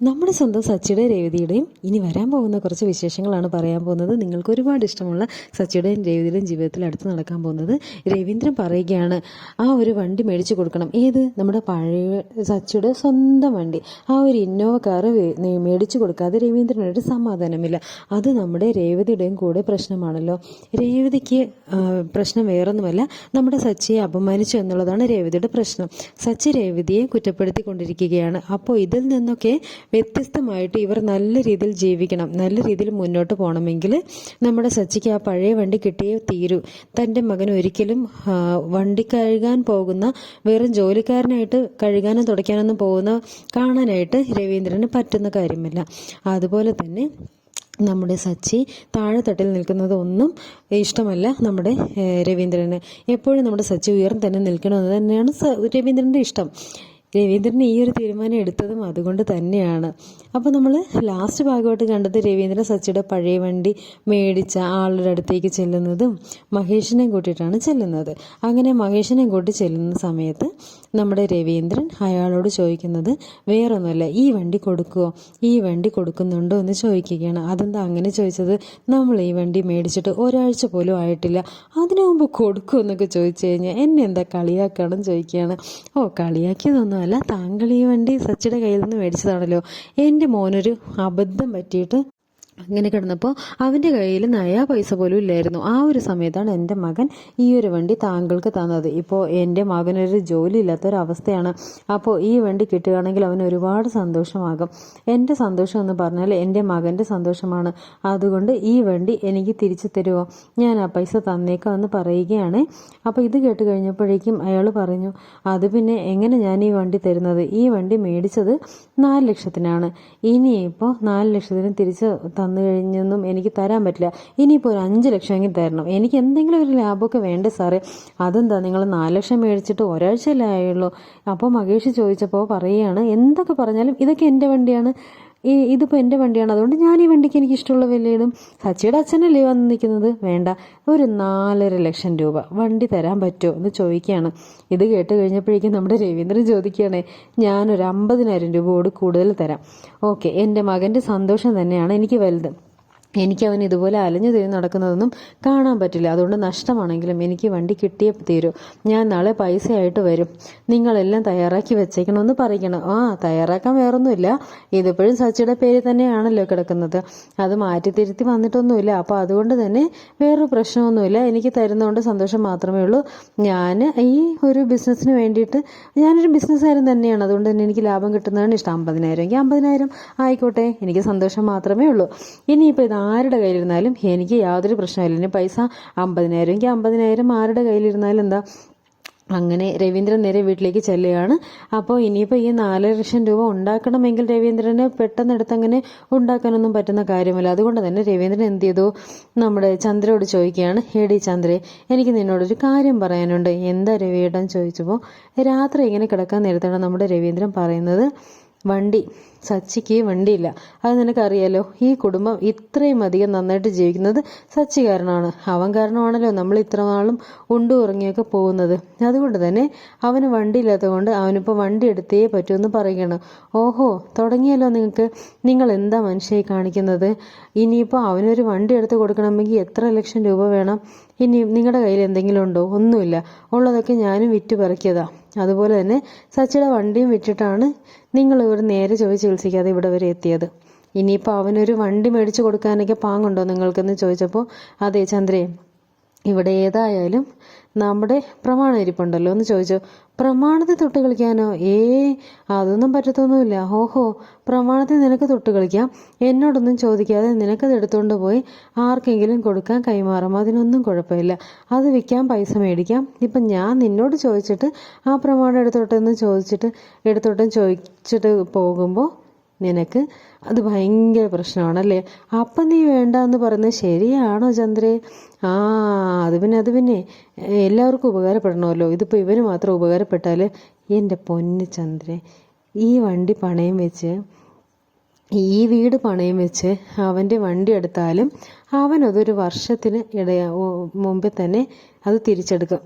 നമ്മുടെ സ്വന്തം സച്ചിയുടെ രേവതിയുടെയും ഇനി വരാൻ പോകുന്ന കുറച്ച് വിശേഷങ്ങളാണ് പറയാൻ പോകുന്നത്. നിങ്ങൾക്ക് ഒരുപാട് ഇഷ്ടമുള്ള സച്ചിയുടെയും രേവതിയുടെയും ജീവിതത്തിൽ അടുത്ത് നടക്കാൻ പോകുന്നത് രവീന്ദ്രൻ പറയുകയാണ് ആ ഒരു വണ്ടി മേടിച്ചു കൊടുക്കണം. ഏത്? നമ്മുടെ പഴയ സച്ചിയുടെ സ്വന്തം വണ്ടി. ആ ഒരു ഇന്നോവ കാറ് മേടിച്ചു കൊടുക്കാതെ രവീന്ദ്രനൊരു സമാധാനമില്ല. അത് നമ്മുടെ രേവതിയുടെയും കൂടെ പ്രശ്നമാണല്ലോ. രേവതിക്ക് പ്രശ്നം വേറൊന്നുമല്ല. നമ്മുടെ സച്ചിയെ അപമാനിച്ചു എന്നുള്ളതാണ് രേവതിയുടെ പ്രശ്നം. സച്ചി രേവതിയെ കുറ്റപ്പെടുത്തിക്കൊണ്ടിരിക്കുകയാണ്. അപ്പോൾ ഇതിൽ നിന്നൊക്കെ വ്യത്യസ്തമായിട്ട് ഇവർ നല്ല രീതിയിൽ ജീവിക്കണം നല്ല രീതിയിൽ മുന്നോട്ട് പോകണമെങ്കിൽ നമ്മുടെ സച്ചിക്ക് ആ പഴയ വണ്ടി കിട്ടിയേ തീരൂ. തന്റെ മകൻ ഒരിക്കലും വണ്ടി കഴുകാൻ പോകുന്ന വെറും ജോലിക്കാരനായിട്ട് കഴുകാനും തുടയ്ക്കാനൊന്നും പോകുന്ന കാണാനായിട്ട് രവീന്ദ്രന് പറ്റുന്ന കാര്യമല്ല. അതുപോലെ തന്നെ നമ്മുടെ സച്ചി താഴെത്തട്ടിൽ നിൽക്കുന്നത് ഒന്നും ഇഷ്ടമല്ല നമ്മുടെ രവീന്ദ്രന്. എപ്പോഴും നമ്മുടെ സച്ചി ഉയർന്നു തന്നെ നിൽക്കണമെന്ന് തന്നെയാണ് രവീന്ദ്രന്റെ ഇഷ്ടം. രവീന്ദ്രൻ ഈ ഒരു തീരുമാനം എടുത്തതും അതുകൊണ്ട് തന്നെയാണ്. അപ്പോൾ നമ്മൾ ലാസ്റ്റ് ഭാഗമായിട്ട് കണ്ടത് രവീന്ദ്രൻ സച്ചിയുടെ പഴയ വണ്ടി മേടിച്ച ആളുടെ അടുത്തേക്ക് ചെല്ലുന്നതും മഹേഷിനെ കൂട്ടിയിട്ടാണ് ചെല്ലുന്നത്. അങ്ങനെ മഹേഷിനെ കൂട്ടി ചെല്ലുന്ന സമയത്ത് നമ്മുടെ രവീന്ദ്രൻ അയാളോട് ചോദിക്കുന്നത് വേറൊന്നുമല്ല ഈ വണ്ടി കൊടുക്കുമോ ഈ വണ്ടി കൊടുക്കുന്നുണ്ടോ? എന്ന് ചോദിക്കുകയാണ്. അതെന്താ അങ്ങനെ ചോദിച്ചത്? നമ്മൾ ഈ വണ്ടി മേടിച്ചിട്ട് ഒരാഴ്ച പോലും ആയിട്ടില്ല. അതിനു മുമ്പ് കൊടുക്കുമോ എന്നൊക്കെ ചോദിച്ചു കഴിഞ്ഞാൽ എന്നെ എന്താ കളിയാക്കണം ചോദിക്കുകയാണ്. ഓ കളിയാക്കിയതൊന്നുമല്ല താങ്കൾ ഈ വണ്ടി സച്ചിയുടെ കയ്യിൽ നിന്ന് മേടിച്ചതാണല്ലോ. എന്റെ മോനൊരു അബദ്ധം പറ്റിയിട്ട് അങ്ങനെ കിടന്നപ്പോൾ അവന്റെ കയ്യിൽ നയാ പൈസ പോലും ഇല്ലായിരുന്നു. ആ ഒരു സമയത്താണ് എന്റെ മകൻ ഈ ഒരു വണ്ടി താങ്കൾക്ക് തന്നത്. ഇപ്പോൾ എന്റെ മകനൊരു ജോലി ഇല്ലാത്തൊരവസ്ഥയാണ്. അപ്പോൾ ഈ വണ്ടി കിട്ടുകയാണെങ്കിൽ അവൻ ഒരുപാട് സന്തോഷമാകും. എന്റെ സന്തോഷം എന്ന് പറഞ്ഞാൽ എന്റെ മകന്റെ സന്തോഷമാണ്. അതുകൊണ്ട് ഈ വണ്ടി എനിക്ക് തിരിച്ചു തരുമോ ഞാൻ ആ പൈസ തന്നേക്കാം എന്ന് പറയുകയാണ്. അപ്പോൾ ഇത് കേട്ട് കഴിഞ്ഞപ്പോഴേക്കും അയാൾ പറഞ്ഞു അത് പിന്നെ എങ്ങനെ ഞാൻ ഈ വണ്ടി തരുന്നത്? ഈ വണ്ടി മേടിച്ചത് നാല് ലക്ഷത്തിനാണ്. ഇനിയിപ്പോൾ നാല് ലക്ഷത്തിന് തിരിച്ച് തന്നു കഴിഞ്ഞൊന്നും എനിക്ക് തരാൻ പറ്റില്ല. ഇനിയിപ്പോൾ ഒരു അഞ്ച് ലക്ഷമെങ്കിൽ തരണം. എനിക്ക് എന്തെങ്കിലും ഒരു ലാഭമൊക്കെ വേണ്ടേ സാറേ? അതെന്താ നിങ്ങൾ നാല് ലക്ഷം മേടിച്ചിട്ട് ഒരാഴ്ചയല്ലേ ആയുള്ളൂ? അപ്പോൾ മകേഷ് ചോദിച്ചപ്പോൾ പറയുകയാണ് എന്തൊക്കെ പറഞ്ഞാലും ഇതൊക്കെ എന്റെ വണ്ടിയാണ്. ഈ ഇതിപ്പോൾ എന്റെ വണ്ടിയാണ്. അതുകൊണ്ട് ഞാൻ ഈ വണ്ടിക്ക് എനിക്ക് ഇഷ്ടമുള്ള വിലയിടും. സച്ചിയുടെ അച്ഛനല്ലേ വന്ന് നിൽക്കുന്നത്? വേണ്ട. ഒരു നാലര ലക്ഷം രൂപ. വണ്ടി തരാൻ പറ്റുമോ എന്ന് ചോദിക്കുകയാണ്. ഇത് കേട്ട് കഴിഞ്ഞപ്പോഴേക്കും നമ്മുടെ രവീന്ദ്രൻ ചോദിക്കുകയാണ് ഞാനൊരു അമ്പതിനായിരം രൂപ കൂടി കൂടുതൽ തരാം. ഓക്കെ എന്റെ മകന്റെ സന്തോഷം തന്നെയാണ് എനിക്ക് വലുത്. എനിക്ക് അവൻ ഇതുപോലെ അലഞ്ഞു തിരിഞ്ഞ് നടക്കുന്നതൊന്നും കാണാൻ പറ്റില്ല. അതുകൊണ്ട് നഷ്ടമാണെങ്കിലും എനിക്ക് വണ്ടി കിട്ടിയേ തീരൂ. ഞാൻ നാളെ പൈസയായിട്ട് വരും. നിങ്ങളെല്ലാം തയ്യാറാക്കി വെച്ചേക്കണമെന്ന് പറയണം ആ തയ്യാറാക്കാൻ വേറൊന്നുമില്ല. ഇതിപ്പോഴും സച്ചിയുടെ പേര് തന്നെയാണല്ലോ കിടക്കുന്നത്. അത് മാറ്റി തിരുത്തി വന്നിട്ടൊന്നുമില്ല. അപ്പോൾ അതുകൊണ്ട് തന്നെ വേറൊരു പ്രശ്നമൊന്നുമില്ല. എനിക്ക് തരുന്നതുകൊണ്ട് സന്തോഷം മാത്രമേ ഉള്ളൂ. ഞാൻ ഈ ഒരു ബിസിനസ്സിന് വേണ്ടിയിട്ട് ഞാനൊരു ബിസിനസ്സുകാരൻ തന്നെയാണ്. അതുകൊണ്ട് തന്നെ എനിക്ക് ലാഭം കിട്ടുന്നതാണ് ഇഷ്ടം. അമ്പതിനായിരം എങ്കിൽ അമ്പതിനായിരം ആയിക്കോട്ടെ. എനിക്ക് സന്തോഷം മാത്രമേ ഉള്ളൂ. ഇനിയിപ്പോൾ ഇത് ആരുടെ കയ്യിലിരുന്നാലും എനിക്ക് യാതൊരു പ്രശ്നമില്ല ഇനി പൈസ അമ്പതിനായിരം എങ്കിൽ അമ്പതിനായിരം ആരുടെ കയ്യിലിരുന്നാലും എന്താ? അങ്ങനെ രവീന്ദ്രൻ നേരെ വീട്ടിലേക്ക് ചെല്ലുകയാണ്. അപ്പോൾ ഇനിയിപ്പോൾ ഈ നാല് ലക്ഷം രൂപ ഉണ്ടാക്കണമെങ്കിൽ രവീന്ദ്രന് പെട്ടെന്ന് എടുത്തങ്ങനെ ഉണ്ടാക്കാനൊന്നും പറ്റുന്ന കാര്യമല്ല. അതുകൊണ്ട് തന്നെ രവീന്ദ്രൻ എന്ത് ചെയ്തു? നമ്മുടെ ചന്ദ്രയോട് ചോദിക്കുകയാണ്. ഹേടി ചന്ദ്രേ എനിക്ക് നിന്നോടൊരു കാര്യം പറയാനുണ്ട്. എന്താ രവിയേട്ടൻ ചോദിച്ചപ്പോൾ രാത്രി ഇങ്ങനെ കിടക്കാൻ നേരത്താണ് നമ്മുടെ രവീന്ദ്രൻ പറയുന്നത്. വണ്ടി. സച്ചിക്ക് വണ്ടിയില്ല. അത് നിനക്കറിയാലോ ഈ കുടുംബം ഇത്രയും അധികം നന്നായിട്ട് ജീവിക്കുന്നത് സച്ചി കാരണമാണ് അവൻ കാരണമാണല്ലോ നമ്മൾ ഇത്ര നാളും ഉണ്ടു ഉറങ്ങിയൊക്കെ പോകുന്നത്. അതുകൊണ്ട് തന്നെ അവന് വണ്ടിയില്ലാത്തത് കൊണ്ട് അവനിപ്പോൾ വണ്ടി എടുത്തേ പറ്റുമെന്ന് പറയുകയാണ്. ഓഹോ തുടങ്ങിയല്ലോ നിങ്ങൾക്ക് നിങ്ങൾ എന്താ മനുഷ്യയെ കാണിക്കുന്നത്? ഇനിയിപ്പോൾ അവനൊരു വണ്ടി എടുത്ത് കൊടുക്കണമെങ്കിൽ എത്ര ലക്ഷം രൂപ വേണം? ഇനി നിങ്ങളുടെ കയ്യിൽ എന്തെങ്കിലും ഉണ്ടോ? ഒന്നുമില്ല. ഉള്ളതൊക്കെ ഞാനും വിറ്റ് പെറുക്കിയതാ. അതുപോലെ തന്നെ സച്ചിയുടെ വണ്ടിയും വിറ്റിട്ടാണ് നിങ്ങൾ ഇവിടെ നേരെ ചൊവ്വ ചികിത്സിക്കാതെ ഇവിടെ വരെ എത്തിയത്. ഇനിയിപ്പോൾ അവനൊരു വണ്ടി മേടിച്ചു കൊടുക്കാനൊക്കെ പാങ്ങുണ്ടോ നിങ്ങൾക്കെന്ന് ചോദിച്ചപ്പോൾ അതെ ചന്ദ്രേ ഇവിടെ ഏതായാലും നമ്മുടെ പ്രമാണം ഇരിപ്പുണ്ടല്ലോ എന്ന് ചോദിച്ചു. പ്രമാണത്തിൽ തൊട്ട് കളിക്കാനോ? ഏ അതൊന്നും പറ്റത്തൊന്നുമില്ല. ഓഹോ പ്രമാണത്തിൽ നിനക്ക് തൊട്ട് കളിക്കാം. എന്നോടൊന്നും ചോദിക്കാതെ നിനക്കത് എടുത്തുകൊണ്ട് പോയി ആർക്കെങ്കിലും കൊടുക്കാൻ കൈമാറാം. അതിനൊന്നും കുഴപ്പമില്ല. അത് വിൽക്കാൻ പൈസ മേടിക്കാം. ഇപ്പം ഞാൻ നിന്നോട് ചോദിച്ചിട്ട് ആ പ്രമാണം എടുത്തോട്ടെന്ന് ചോദിച്ചിട്ട് എടുത്തോട്ടെന്ന് ചോദിച്ചിട്ട് പോകുമ്പോൾ നിനക്ക്? അത് ഭയങ്കര പ്രശ്നമാണല്ലേ? അപ്പം നീ വേണ്ട എന്ന് പറയുന്നത് ശരിയാണോ ചന്ദ്രേ? ആ അത് പിന്നെ അത് പിന്നെ. എല്ലാവർക്കും ഉപകാരപ്പെടണമല്ലോ. ഇതിപ്പോൾ ഇവന് മാത്രം ഉപകാരപ്പെട്ടാൽ എന്റെ പൊന്ന് ചന്ദ്രേ ഈ വണ്ടി പണയം വെച്ച് ഈ വീട് പണയം വെച്ച് അവന്റെ വണ്ടി എടുത്താലും അവനതൊരു വർഷത്തിന് ഇടയാ മുമ്പേ തന്നെ അത് തിരിച്ചെടുക്കും.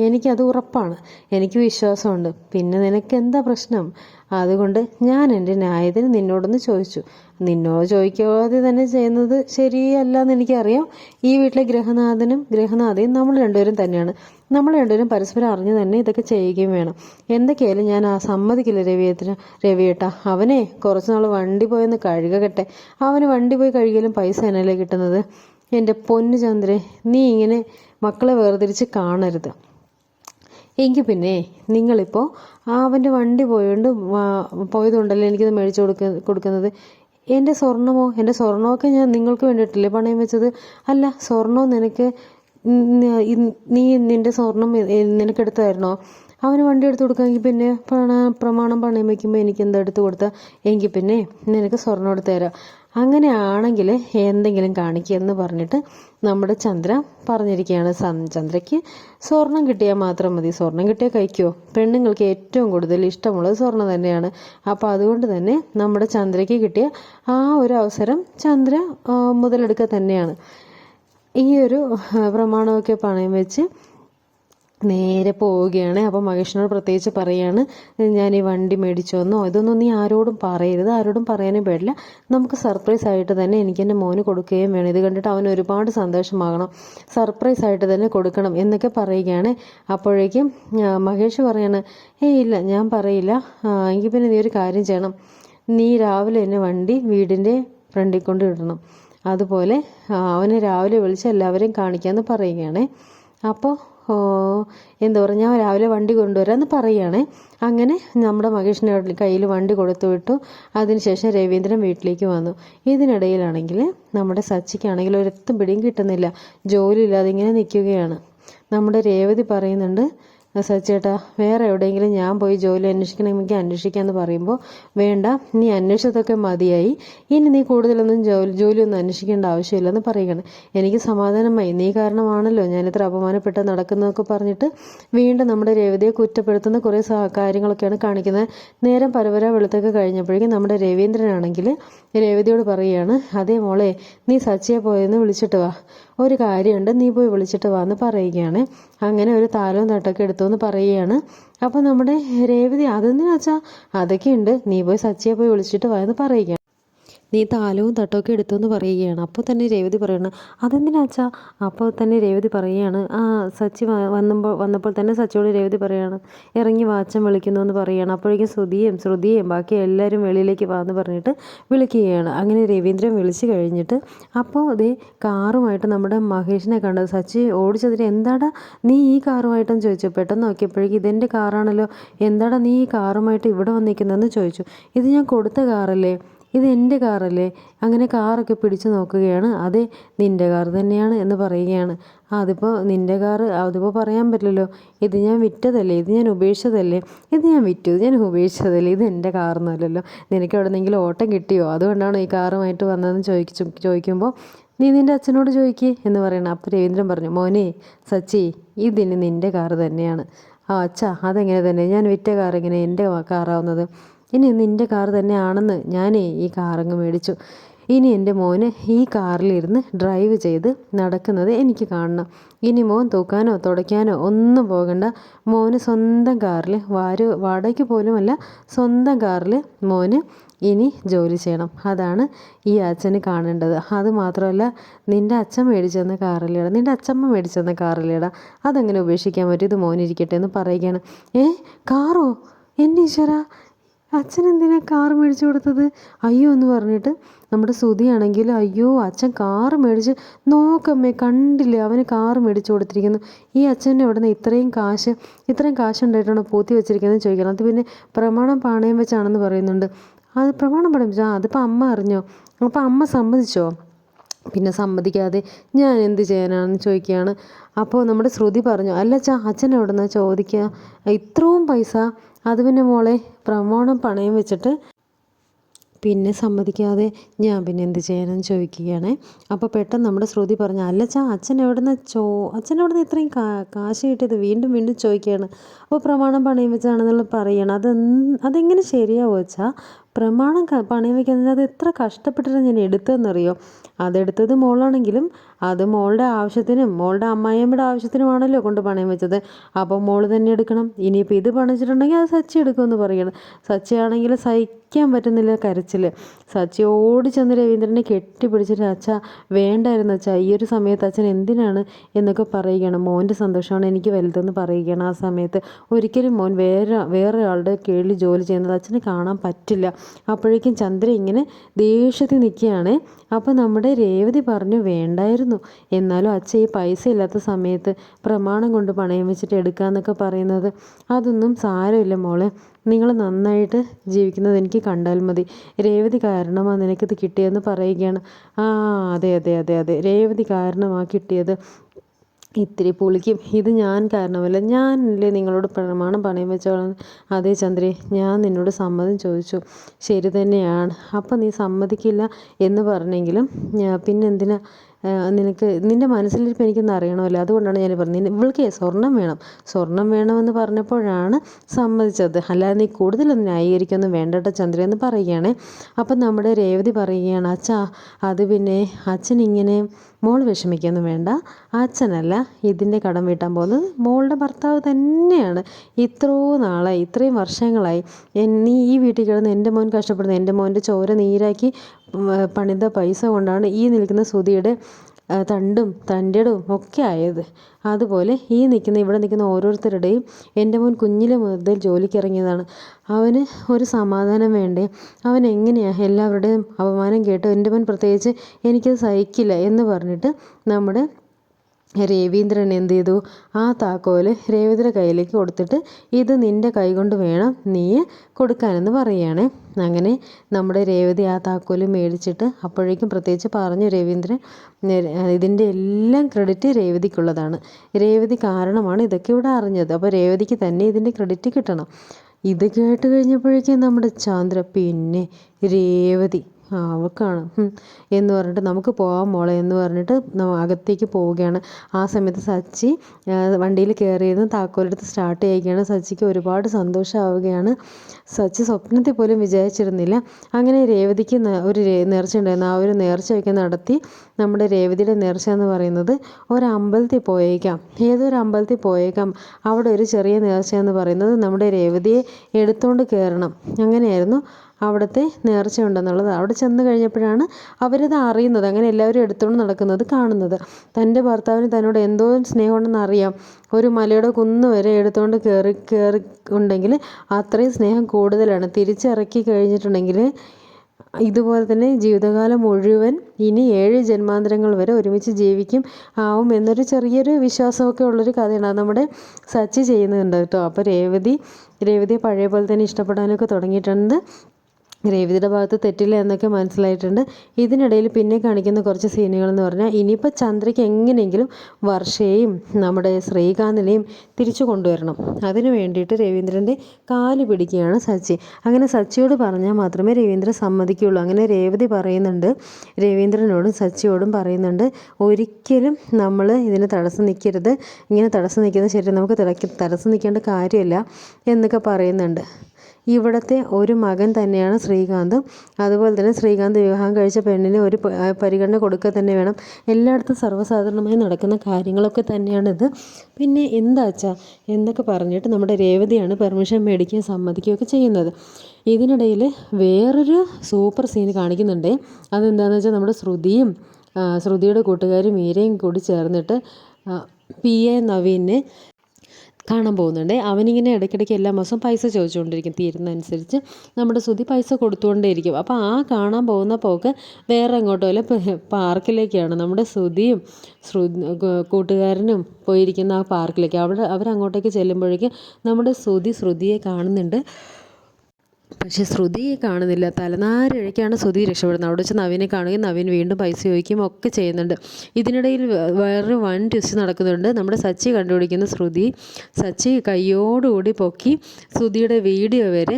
എനിക്കത് ഉറപ്പാണ്. എനിക്ക് വിശ്വാസമുണ്ട്. പിന്നെ നിനക്ക് എന്താ പ്രശ്നം? അതുകൊണ്ട് ഞാൻ എന്റെ ന്യായത്തിന് നിന്നോടൊന്ന് ചോദിച്ചു. നിന്നോട് ചോദിക്കാതെ തന്നെ ചെയ്യുന്നത് ശരിയല്ല എന്ന് എനിക്കറിയാം. ഈ വീട്ടിലെ ഗ്രഹനാഥനും ഗ്രഹനാഥയും നമ്മൾ രണ്ടുപേരും തന്നെയാണ്. നമ്മൾ രണ്ടുപേരും പരസ്പരം അറിഞ്ഞു തന്നെ ഇതൊക്കെ ചെയ്യുകയും വേണം. എന്തൊക്കെയായാലും ഞാൻ ആ സമ്മതിക്കില്ല രവിയേട്ടന്. രവിയേട്ട അവനെ കുറച്ച് നാൾ വണ്ടി പോയെന്ന് കഴുകട്ടെ. അവന് വണ്ടി പോയി കഴുകിയാലും പൈസ എന്നല്ലേ കിട്ടുന്നത്? എന്റെ പൊന്നു ചന്ദ്രേ നീ ഇങ്ങനെ മക്കളെ വേർതിരിച്ച് കാണരുത്. എങ്കിൽ പിന്നെ നിങ്ങളിപ്പോൾ അവന്റെ വണ്ടി പോയോണ്ട് വാ- പോയതുകൊണ്ടല്ലേ എനിക്കിത് മേടിച്ചു കൊടുക്ക കൊടുക്കുന്നത്? എന്റെ സ്വർണമോ? എന്റെ സ്വർണമൊക്കെ ഞാൻ നിങ്ങൾക്ക് വേണ്ടിയിട്ടില്ലേ പണയം വെച്ചത്? അല്ല സ്വർണവും നിനക്ക് നീ നിന്റെ സ്വർണം നിനക്കെടുത്തായിരുന്നോ? അവന് വണ്ടി എടുത്ത് കൊടുക്കാമെങ്കിൽ പിന്നെ പ്രമാണം പണയം വയ്ക്കുമ്പോൾ എനിക്ക് എന്താ എടുത്ത് കൊടുത്താൽ എങ്കിൽ പിന്നെ നിനക്ക് സ്വർണം എടുത്തു തരാം. അങ്ങനെയാണെങ്കിൽ എന്തെങ്കിലും കാണിക്കുക എന്ന് പറഞ്ഞിട്ട് നമ്മുടെ ചന്ദ്ര പറഞ്ഞിരിക്കുകയാണ്. ചന്ദ്രയ്ക്ക് സ്വർണം കിട്ടിയാൽ മാത്രം മതി. സ്വർണം കിട്ടിയാൽ കഴിക്കുമോ പെണ്ണുങ്ങൾക്ക് ഏറ്റവും കൂടുതൽ ഇഷ്ടമുള്ളത് സ്വർണം തന്നെയാണ്. അപ്പോൾ അതുകൊണ്ട് തന്നെ നമ്മുടെ ചന്ദ്രയ്ക്ക് കിട്ടിയ ആ ഒരു അവസരം ചന്ദ്ര മുതലെടുക്കുക തന്നെയാണ്. ഈ ഒരു പ്രമാണമൊക്കെ പണയം വെച്ച് നേരെ പോവുകയാണ്. അപ്പോൾ മഹേഷിനോട് പ്രത്യേകിച്ച് പറയാണ് ഞാൻ ഈ വണ്ടി മേടിച്ചോന്നോ ഇതൊന്നും നീ ആരോടും പറയരുത്. ആരോടും പറയാനും പാടില്ല. നമുക്ക് സർപ്രൈസ് ആയിട്ട് തന്നെ എനിക്ക് എന്റെ മോന് കൊടുക്കുകയും വേണം. ഇത് കണ്ടിട്ട് അവൻ ഒരുപാട് സന്തോഷമാകണം. സർപ്രൈസ് ആയിട്ട് തന്നെ കൊടുക്കണം എന്നൊക്കെ പറയുകയാണ്. അപ്പോഴേക്കും മഹേഷ് പറയാണ് ഏയ് ഇല്ല ഞാൻ പറയില്ല. എങ്കിൽ പിന്നെ നീ ഒരു കാര്യം ചെയ്യണം. നീ രാവിലെ എന്നെ വണ്ടി വീടിന്റെ ഫ്രണ്ടിൽ കൊണ്ട് ഇടണം അതുപോലെ അവനെ രാവിലെ വിളിച്ച് എല്ലാവരെയും കാണിക്കാമെന്ന് പറയുകയാണേ. അപ്പോൾ ഓ, എന്താ പറയുക ഞാൻ രാവിലെ വണ്ടി കൊണ്ടുവരാമെന്ന് പറയുകയാണേ അങ്ങനെ നമ്മുടെ മഹേഷിന്റെ കയ്യിൽ വണ്ടി കൊടുത്തു വിട്ടു. അതിനുശേഷം രവീന്ദ്രൻ വീട്ടിലേക്ക് വന്നു. ഇതിനിടയിലാണെങ്കിൽ നമ്മുടെ സച്ചിക്കാണെങ്കിൽ ഒരെത്തും പിടിയും കിട്ടുന്നില്ല. ജോലിയില്ലാതെ ഇങ്ങനെ നിൽക്കുകയാണ്. നമ്മുടെ രേവതി പറയുന്നുണ്ട് സച്ചേട്ടാ വേറെ എവിടെയെങ്കിലും ഞാൻ പോയി ജോലി അന്വേഷിക്കണമെങ്കിൽ അന്വേഷിക്കാമെന്ന് പറയുമ്പോൾ വേണ്ട നീ അന്വേഷിച്ചതൊക്കെ മതിയായി. ഇനി നീ കൂടുതലൊന്നും ജോലി ജോലിയൊന്നും അന്വേഷിക്കേണ്ട ആവശ്യമില്ലെന്ന് പറയുകയാണ്. എനിക്ക് സമാധാനമായി നീ കാരണമാണല്ലോ ഞാൻ ഇത്ര അപമാനപ്പെട്ട നടക്കുന്നതൊക്കെ പറഞ്ഞിട്ട് വീണ്ടും നമ്മുടെ രേവതിയെ കുറ്റപ്പെടുത്തുന്ന കുറേ കാര്യങ്ങളൊക്കെയാണ് കാണിക്കുന്നത്. നേരം പരവര വെളുത്തൊക്കെ കഴിഞ്ഞപ്പോഴേക്കും നമ്മുടെ രവീന്ദ്രനാണെങ്കിൽ രേവതിയോട് പറയുകയാണ് അതേ മോളെ നീ സച്ചിയെ പോയെന്ന് വിളിച്ചിട്ട് വാ. ഒരു കാര്യമുണ്ട് നീ പോയി വിളിച്ചിട്ട് വാ എന്ന് പറയുകയാണ്. അങ്ങനെ ഒരു താലവും തട്ടൊക്കെ എടുത്തു എന്ന് പറയുകയാണ്. അപ്പോൾ നമ്മുടെ രേവതി അതെന്തിനാച്ചാ അതൊക്കെ ഉണ്ട് നീ പോയി സച്ചിയെ പോയി വിളിച്ചിട്ട് വായെന്ന് പറയുകയാണ്. നീ താലവും തട്ടൊക്കെ എടുത്തു എന്ന് പറയുകയാണ്. അപ്പോൾ തന്നെ രേവതി പറയണം അതെന്തിനാച്ചാ? അപ്പോൾ തന്നെ രേവതി പറയുകയാണ് ആ സച്ചി വന്നപ്പോൾ വന്നപ്പോൾ തന്നെ സച്ചിയോട് രേവതി പറയാണ് ഇറങ്ങി വാച്ചൻ വിളിക്കുന്നു എന്ന് പറയുകയാണ് അപ്പോഴേക്കും ശ്രുതിയും ശ്രുതിയും ബാക്കി എല്ലാവരും വെളിയിലേക്ക് വാന്ന് പറഞ്ഞിട്ട് വിളിക്കുകയാണ്. അങ്ങനെ രവീന്ദ്രൻ വിളിച്ചു കഴിഞ്ഞിട്ട് അപ്പോൾ അതേ കാറുമായിട്ട് നമ്മുടെ മഹേഷിനെ കണ്ടത് സച്ചി ഓടിച്ചതിന് എന്താടാ നീ ഈ കാറുമായിട്ടെന്ന് ചോദിച്ചു. പെട്ടെന്ന് നോക്കിയപ്പോഴേക്കും ഇതെന്റെ കാറാണല്ലോ എന്താടാ നീ ഈ കാറുമായിട്ട് ഇവിടെ വന്നിരിക്കുന്നതെന്ന് ചോദിച്ചു. ഇത് ഞാൻ കൊടുത്ത കാറല്ലേ? ഇത് എന്റെ കാറല്ലേ? അങ്ങനെ കാറൊക്കെ പിടിച്ച് നോക്കുകയാണ്. അതെ നിന്റെ കാർ തന്നെയാണ് എന്ന് പറയുകയാണ്. അതിപ്പോൾ നിന്റെ കാറ് അതിപ്പോൾ പറയാൻ പറ്റില്ലല്ലോ. ഇത് ഞാൻ വിറ്റതല്ലേ? ഇത് ഞാൻ ഉപേക്ഷിച്ചതല്ലേ? ഇത് ഞാൻ വിറ്റു. ഇത് ഞാൻ ഉപേക്ഷിച്ചതല്ലേ? ഇത് എന്റെ കാറൊന്നുമല്ലല്ലോ. നിനക്ക് എവിടെന്നെങ്കിലും ഓട്ടം കിട്ടിയോ? അതുകൊണ്ടാണ് ഈ കാറുമായിട്ട് വന്നതെന്ന് ചോദിച്ചു ചോദിക്കുമ്പോൾ നീ നിന്റെ അച്ഛനോട് ചോദിക്കേ എന്ന് പറയണം അപ്പോൾ രവീന്ദ്രൻ പറഞ്ഞു മോനെ സച്ചി ഇതിന് നിന്റെ കാറ് തന്നെയാണ്. ആ അച്ഛാ അതെങ്ങനെ തന്നെ? ഞാൻ വിറ്റ കാർ എങ്ങനെ എന്റെ കാറാവുന്നത്. ഇനി നിന്റെ കാർ തന്നെയാണെന്ന് ഞാനേ ഈ കാറങ്ങ് മേടിച്ചു. ഇനി എന്റെ മോന് ഈ കാറിലിരുന്ന് ഡ്രൈവ് ചെയ്ത് നടക്കുന്നത് എനിക്ക് കാണണം. ഇനി മോൻ തൂക്കാനോ തുടയ്ക്കാനോ ഒന്നും പോകണ്ട. മോന് സ്വന്തം കാറിൽ വാര് വാടകയ്ക്ക് പോലുമല്ല സ്വന്തം കാറിൽ മോന് ഇനി ജോലി ചെയ്യണം. അതാണ് ഈ അച്ഛന് കാണേണ്ടത്. അത് മാത്രമല്ല നിന്റെ അച്ഛൻ മേടിച്ചെന്ന കാറിലേടാ നിന്റെ അച്ഛമ്മ മേടിച്ചെന്ന കാറിലേടാ അതെങ്ങനെ ഉപേക്ഷിക്കാൻ പറ്റും? ഇത് മോനിരിക്കട്ടെ എന്ന് പറയുകയാണ്. ഏ കാറോ? എന്റെ ഈശ്വര അച്ഛൻ എന്തിനാ കാർ മേടിച്ചു കൊടുത്തത്? അയ്യോ എന്ന് പറഞ്ഞിട്ട് നമ്മുടെ ശ്രുതിയാണെങ്കിൽ അയ്യോ അച്ഛൻ കാർ മേടിച്ച് നോക്കമ്മേ കണ്ടില്ലേ? അവന് കാർ മേടിച്ചു കൊടുത്തിരിക്കുന്നു. ഈ അച്ഛന്റെ അവിടെ നിന്ന് ഇത്രയും കാശ് ഇത്രയും കാശ് ഉണ്ടായിട്ടാണോ പൂത്തി വെച്ചിരിക്കുന്നത് ചോദിക്കണം. അത് പിന്നെ പ്രമാണം പാണയം വെച്ചാണെന്ന് പറയുന്നുണ്ട്. അത് പ്രമാണം വെച്ചാൽ അതിപ്പോൾ അമ്മ അറിഞ്ഞോ? അപ്പോൾ അമ്മ സമ്മതിച്ചോ? പിന്നെ സമ്മതിക്കാതെ ഞാൻ എന്ത് ചെയ്യാനാണെന്ന് ചോദിക്കുകയാണ്. അപ്പോൾ നമ്മുടെ ശ്രുതി പറഞ്ഞു അല്ല ചാ അച്ഛൻ എവിടെ നിന്നാണ് ചോദിക്കുക ഇത്രയും പൈസ അത് പിന്നെ മോളെ പ്രമാണം പണയം വെച്ചിട്ട് പിന്നെ സമ്മതിക്കാതെ ഞാൻ പിന്നെ എന്ത് ചെയ്യാനെന്ന് ചോദിക്കുകയാണ്. അപ്പോൾ പെട്ടെന്ന് നമ്മുടെ ശ്രുതി പറഞ്ഞു അല്ലച്ചാ അച്ഛൻ എവിടുന്ന ചോ അച്ഛൻ എവിടുന്ന് ഇത്രയും കാ കാശ് കിട്ടിയത്? വീണ്ടും വീണ്ടും ചോദിക്കുകയാണ്. അപ്പോൾ പ്രമാണം പണയം വെച്ചാണെന്നുള്ളത് പറയണം. അത് അതെങ്ങനെ ശരിയാവോ വെച്ചാൽ പ്രമാണം പണയം വയ്ക്കുന്നത് അത് എത്ര കഷ്ടപ്പെട്ടിട്ടാണ് ഞാൻ എടുത്തതെന്നറിയോ? അതെടുത്തത് മോളാണെങ്കിലും അത് മോളുടെ ആവശ്യത്തിനും മോളുടെ അമ്മായിയമ്മയുടെ ആവശ്യത്തിനുമാണല്ലോ കൊണ്ട് പണയം വെച്ചത്. അപ്പോൾ മോൾ തന്നെ എടുക്കണം. ഇനിയിപ്പോൾ ഇത് പണിച്ചിട്ടുണ്ടെങ്കിൽ അത് സച്ചി എടുക്കുമെന്ന് പറയണം. സച്ചിയാണെങ്കിൽ സഹിക്കാൻ പറ്റുന്നില്ല കരച്ചിൽ സച്ചി ഓടി ചെന്ന് രവീന്ദ്രനെ കെട്ടിപ്പിടിച്ചിട്ട് അച്ഛ വേണ്ടായിരുന്നു അച്ഛ ഈ ഒരു സമയത്ത് അച്ഛൻ എന്തിനാണ്? എന്നൊക്കെ പറയുകയാണ്. മോന്റെ സന്തോഷമാണ് എനിക്ക് വലുതെന്ന് പറയുകയാണ് ആ സമയത്ത്. ഒരിക്കലും മോൻ വേറെ വേറെ ആളുടെ കീഴിൽ ജോലി ചെയ്യുന്നത് അച്ഛന് കാണാൻ പറ്റില്ല. അപ്പോഴേക്കും ചന്ദ്ര ഇങ്ങനെ ദേഷ്യത്തിൽ നിൽക്കുകയാണ്. അപ്പോൾ നമ്മുടെ രേവതി പറഞ്ഞു വേണ്ടായിരുന്നു. എന്നാലും അച്ഛൻ ഈ പൈസ ഇല്ലാത്ത സമയത്ത് പ്രമാണം കൊണ്ട് പണയം വെച്ചിട്ട് എടുക്കാന്നൊക്കെ പറയുന്നത് അതൊന്നും സാരമില്ല മോളെ. നിങ്ങൾ നന്നായിട്ട് ജീവിക്കുന്നത് എനിക്ക് കണ്ടാൽ മതി. രേവതി കാരണമാണ് നിനക്കിത് കിട്ടിയതെന്ന് പറയുകയാണ്. ആ അതെ അതെ അതെ അതെ. രേവതി കാരണമാണ് കിട്ടിയത്. ഇത്തിരി പുളിക്കും. ഇത് ഞാൻ കാരണമല്ല ഞാനല്ലേ നിങ്ങളോട് പ്രമാണം പണയം വെച്ചോളാം അതേ ചന്ദ്രേ ഞാൻ നിന്നോട് സമ്മതം ചോദിച്ചു. ശരി തന്നെയാണ്. അപ്പം നീ സമ്മതിക്കില്ല എന്ന് പറഞ്ഞെങ്കിലും പിന്നെന്തിനാ നിനക്ക് നിന്റെ മനസ്സിലിരിപ്പ് എനിക്കൊന്ന് അറിയണമല്ലോ. അതുകൊണ്ടാണ് ഞാൻ പറഞ്ഞത് ഇവൾക്ക് സ്വർണം വേണം. സ്വർണം വേണമെന്ന് പറഞ്ഞപ്പോഴാണ് സമ്മതിച്ചത്. അല്ലാതെ നീ കൂടുതലൊന്നും ന്യായീകരിക്കൊന്നും വേണ്ടട്ട ചന്ദ്ര എന്ന് പറയുകയാണേ. അപ്പം നമ്മുടെ രേവതി പറയുകയാണ് അച്ഛാ അത് പിന്നെ അച്ഛൻ ഇങ്ങനെ മോൾ വിഷമിക്കൊന്നും വേണ്ട. അച്ഛനല്ല ഇതിന്റെ കടം വീട്ടാൻ പോകുന്നത്. മോളുടെ ഭർത്താവ് തന്നെയാണ്. ഇത്രയോ നാളായി ഇത്രയും വർഷങ്ങളായി. നീ ഈ വീട്ടിൽ കിടന്ന് എന്റെ മോൻ കഷ്ടപ്പെടുന്നു. എന്റെ മോന്റെ ചോര നീരാക്കി പണിത പൈസ കൊണ്ടാണ് ഈ നിൽക്കുന്ന സുധിയുടെ തണ്ടും തന്റെടവും ഒക്കെ ആയത്. അതുപോലെ ഈ നിൽക്കുന്ന ഇവിടെ നിൽക്കുന്ന ഓരോരുത്തരുടെയും എന്റെ മോൻ കുഞ്ഞിലെ മുതൽ ജോലിക്ക് ഇറങ്ങിയതാണ്. അവന് ഒരു സമാധാനം വേണ്ടേ? അവൻ എങ്ങനെയാണ് എല്ലാവരുടെയും അപമാനം കേട്ട് എന്റെ മോൻ പ്രത്യേകിച്ച് എനിക്കത് സഹിക്കില്ല എന്ന് പറഞ്ഞിട്ട് നമ്മുടെ രവീന്ദ്രൻ എന്ത് ചെയ്തു? ആ താക്കോൽ രേവതിയുടെ കയ്യിലേക്ക് കൊടുത്തിട്ട് ഇത് നിന്റെ കൈകൊണ്ട് വേണം നീ കൊടുക്കാനെന്ന് പറയുകയാണ് അങ്ങനെ നമ്മുടെ രേവതി ആ താക്കോൽ മേടിച്ചിട്ട് അപ്പോഴേക്കും പ്രത്യേകിച്ച് പറഞ്ഞു രവീന്ദ്രൻ ഇതിന്റെ എല്ലാം ക്രെഡിറ്റ് രേവതിക്കുള്ളതാണ്. രേവതി കാരണമാണ് ഇതൊക്കെ ഇവിടെ അറിഞ്ഞത്. അപ്പോൾ രേവതിക്ക് തന്നെ ഇതിന്റെ ക്രെഡിറ്റ് കിട്ടണം. ഇത് കേട്ട് കഴിഞ്ഞപ്പോഴേക്കും നമ്മുടെ ചാന്ദ്ര പിന്നെ രേവതി അവൾക്കാണ് എന്ന് പറഞ്ഞിട്ട് നമുക്ക് പോവാം മോളെ എന്ന് പറഞ്ഞിട്ട് അകത്തേക്ക് പോവുകയാണ്. ആ സമയത്ത് സച്ചി വണ്ടിയിൽ കയറിയതും താക്കോലെടുത്ത് സ്റ്റാർട്ട് ചെയ്യുകയാണ്. സച്ചിക്ക് ഒരുപാട് സന്തോഷമാവുകയാണ് സച്ചി സ്വപ്നത്തിൽ പോലും വിചാരിച്ചിരുന്നില്ല. അങ്ങനെ രേവതിക്ക് ഒരു നേർച്ച ഉണ്ടായിരുന്നു. ആ ഒരു നേർച്ചയൊക്കെ നടത്തി നമ്മുടെ രേവതിയുടെ നേർച്ച എന്ന് പറയുന്നത് ഒരമ്പലത്തിൽ പോയേക്കാം. ഏതൊരു അമ്പലത്തിൽ പോയേക്കാം? അവിടെ ഒരു ചെറിയ നേർച്ച എന്ന് പറയുന്നത് നമ്മുടെ രേവതിയെ എടുത്തുകൊണ്ട് കയറണം അങ്ങനെയായിരുന്നു അവിടുത്തെ നേർച്ച ഉണ്ടെന്നുള്ളത്. അവിടെ ചെന്ന് കഴിഞ്ഞപ്പോഴാണ് അവരത് അറിയുന്നത്. അങ്ങനെ എല്ലാവരും എടുത്തുകൊണ്ട് നടക്കുന്നത് കാണുന്നത്. തന്റെ ഭർത്താവിന് തന്നോട് എന്തോ സ്നേഹമുണ്ടെന്ന് അറിയാം. ഒരു മലയുടെ കുന്ന് വരെ എടുത്തുകൊണ്ട് കയറി കയറി ഉണ്ടെങ്കിൽ അത്രയും സ്നേഹം കൂടുതലാണ്. തിരിച്ചിറക്കി കഴിഞ്ഞിട്ടുണ്ടെങ്കിൽ ഇതുപോലെ തന്നെ ജീവിതകാലം മുഴുവൻ ഇനി ഏഴ് ജന്മാന്തരങ്ങൾ വരെ ഒരുമിച്ച് ജീവിക്കും ആവും എന്നൊരു ചെറിയൊരു വിശ്വാസമൊക്കെ ഉള്ളൊരു കഥയാണ്. അത് നമ്മുടെ സച്ചി ചെയ്യുന്നുണ്ട് കേട്ടോ. അപ്പോൾ രേവതി രേവതിയെ പഴയ പോലെ തന്നെ ഇഷ്ടപ്പെടാനൊക്കെ തുടങ്ങിയിട്ടുണ്ട്. രേവതിയുടെ ഭാഗത്ത് തെറ്റില്ല എന്നൊക്കെ മനസ്സിലായിട്ടുണ്ട്. ഇതിനിടയിൽ പിന്നെ കാണിക്കുന്ന കുറച്ച് സീനുകൾ എന്ന് പറഞ്ഞാൽ ഇനിയിപ്പോൾ ചന്ദ്രയ്ക്ക് എങ്ങനെയെങ്കിലും വർഷയെയും നമ്മുടെ ശ്രീകാന്തിനെയും തിരിച്ചു കൊണ്ടുവരണം. അതിനു വേണ്ടിയിട്ട് രവീന്ദ്രന്റെ കാൽ പിടിക്കുകയാണ് സച്ചി. അങ്ങനെ സച്ചിയോട് പറഞ്ഞാൽ മാത്രമേ രവീന്ദ്രൻ സമ്മതിക്കുകയുള്ളൂ. അങ്ങനെ രേവതി പറയുന്നുണ്ട്. രവീന്ദ്രനോടും സച്ചിയോടും പറയുന്നുണ്ട് ഒരിക്കലും നമ്മൾ ഇതിന് തടസ്സം നിൽക്കരുത്. ഇങ്ങനെ തടസ്സം നിൽക്കുന്ന ശരി നമുക്ക് തടസ്സം നിൽക്കേണ്ട കാര്യമില്ല എന്നൊക്കെ പറയുന്നുണ്ട്. ഇവിടുത്തെ ഒരു മകൻ തന്നെയാണ് ശ്രീകാന്ത്. അതുപോലെ തന്നെ ശ്രീകാന്ത് വിവാഹം കഴിച്ച പെണ്ണിന് ഒരു പരിഗണന കൊടുക്കുക തന്നെ വേണം. എല്ലായിടത്തും സർവസാധാരണമായി നടക്കുന്ന കാര്യങ്ങളൊക്കെ തന്നെയാണിത്. പിന്നെ എന്താ എന്നൊക്കെ പറഞ്ഞിട്ട് നമ്മുടെ രേവതിയാണ് പെർമിഷൻ മേടിക്കുകയും സമ്മതിക്കുകയൊക്കെ ചെയ്യുന്നത്. ഇതിനിടയിൽ വേറൊരു സൂപ്പർ സീൻ കാണിക്കുന്നുണ്ട്. അതെന്താണെന്ന് വെച്ചാൽ നമ്മുടെ ശ്രുതിയും ശ്രുതിയുടെ കൂട്ടുകാരും മീരയും കൂടി ചേർന്നിട്ട് പി. എ. നവീനെ കാണാൻ പോകുന്നുണ്ട്. അവനിങ്ങനെ ഇടയ്ക്കിടയ്ക്ക് എല്ലാ മാസവും പൈസ ചോദിച്ചുകൊണ്ടിരിക്കും. തീരുന്നതനുസരിച്ച് നമ്മുടെ സുധി പൈസ കൊടുത്തുകൊണ്ടേയിരിക്കും. അപ്പോൾ ആ കാണാൻ പോകുന്ന പോക്ക് വേറെ എങ്ങോട്ടോ അല്ല പാർക്കിലേക്കാണ്. നമ്മുടെ സുധിയും ശ്രു കൂട്ടുകാരനും പോയിരിക്കുന്ന ആ പാർക്കിലേക്ക്. അവിടെ അവരങ്ങോട്ടേക്ക് ചെല്ലുമ്പോഴേക്കും നമ്മുടെ സുധി ശ്രുതിയെ കാണുന്നുണ്ട്. പക്ഷേ ശ്രുതിയെ കാണുന്നില്ല. തലനാരിഴയ്ക്കാണ് ശ്രുതി രക്ഷപ്പെടുന്നത്. അവിടെ വെച്ച് നവീനെ കാണുകയും നവീൻ വീണ്ടും പൈസ ചോദിക്കുകയും ഒക്കെ ചെയ്യുന്നുണ്ട്. ഇതിനിടയിൽ വേറൊരു വൺ ട്വിസ്റ്റ് നടക്കുന്നുണ്ട്. നമ്മുടെ സച്ചി കണ്ടുപിടിക്കുന്ന ശ്രുതി സച്ചി കയ്യോടുകൂടി പൊക്കി ശ്രുതിയുടെ വീഡിയോ വരെ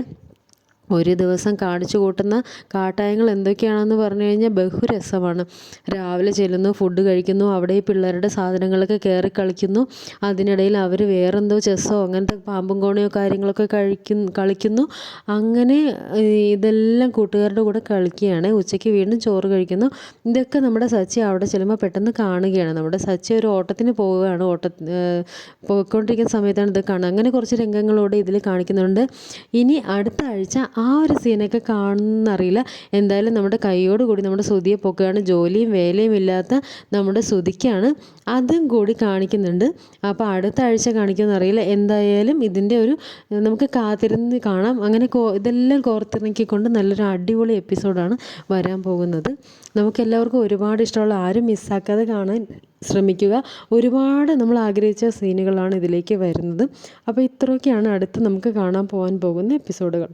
ഒരു ദിവസം കാണിച്ചു കൂട്ടുന്ന കാട്ടായങ്ങൾ എന്തൊക്കെയാണെന്ന് പറഞ്ഞു കഴിഞ്ഞാൽ ബഹുരസമാണ്. രാവിലെ ചെല്ലുന്നു ഫുഡ് കഴിക്കുന്നു അവിടെ ഈ പിള്ളേരുടെ സാധനങ്ങളൊക്കെ കയറി കളിക്കുന്നു. അതിനിടയിൽ അവർ വേറെന്തോ ചെസ്സോ അങ്ങനത്തെ പാമ്പും കോണിയോ കാര്യങ്ങളൊക്കെ കഴിക്കുന്നു കളിക്കുന്നു. അങ്ങനെ ഇതെല്ലാം കൂട്ടുകാരുടെ കൂടെ കളിക്കുകയാണ്. ഉച്ചയ്ക്ക് വീണ്ടും ചോറ് കഴിക്കുന്നു. ഇതൊക്കെ നമ്മുടെ സച്ചി അവിടെ ചെല്ലുമ്പോൾ പെട്ടെന്ന് കാണുകയാണ്. നമ്മുടെ സച്ചി ഒരു ഓട്ടത്തിന് പോവുകയാണ്. ഓട്ട പോയിക്കൊണ്ടിരിക്കുന്ന സമയത്താണ് ഇത് കാണുന്നത്. അങ്ങനെ കുറച്ച് രംഗങ്ങളോട് ഇതിൽ കാണിക്കുന്നുണ്ട്. ഇനി അടുത്ത ആഴ്ച ആ ഒരു സീനൊക്കെ കാണുന്നറിയില്ല. എന്തായാലും നമ്മുടെ കൈയോട് കൂടി നമ്മുടെ ശ്രുതിയെ പൊക്കുകയാണ്. ജോലിയും വേലയും ഇല്ലാത്ത നമ്മുടെ ശ്രുതിക്കാണ് അതും കൂടി കാണിക്കുന്നുണ്ട്. അപ്പോൾ അടുത്ത ആഴ്ച കാണിക്കുമെന്ന് കാണിക്കുമെന്നറിയില്ല. എന്തായാലും ഇതിന്റെ ഒരു നമുക്ക് കാത്തിരുന്ന് കാണാം. അങ്ങനെ ഇതെല്ലാം കോർത്തിണക്കിക്കൊണ്ട് നല്ലൊരു അടിപൊളി എപ്പിസോഡാണ് വരാൻ പോകുന്നത്. നമുക്കെല്ലാവർക്കും ഒരുപാട് ഇഷ്ടമുള്ള ആരും മിസ്സാക്കാതെ കാണാൻ ശ്രമിക്കുക. ഒരുപാട് നമ്മൾ ആഗ്രഹിച്ച സീനുകളാണ് ഇതിലേക്ക് വരുന്നത്. അപ്പോൾ ഇത്രയൊക്കെയാണ് അടുത്ത് നമുക്ക് കാണാൻ പോകാൻ പോകുന്ന എപ്പിസോഡുകൾ.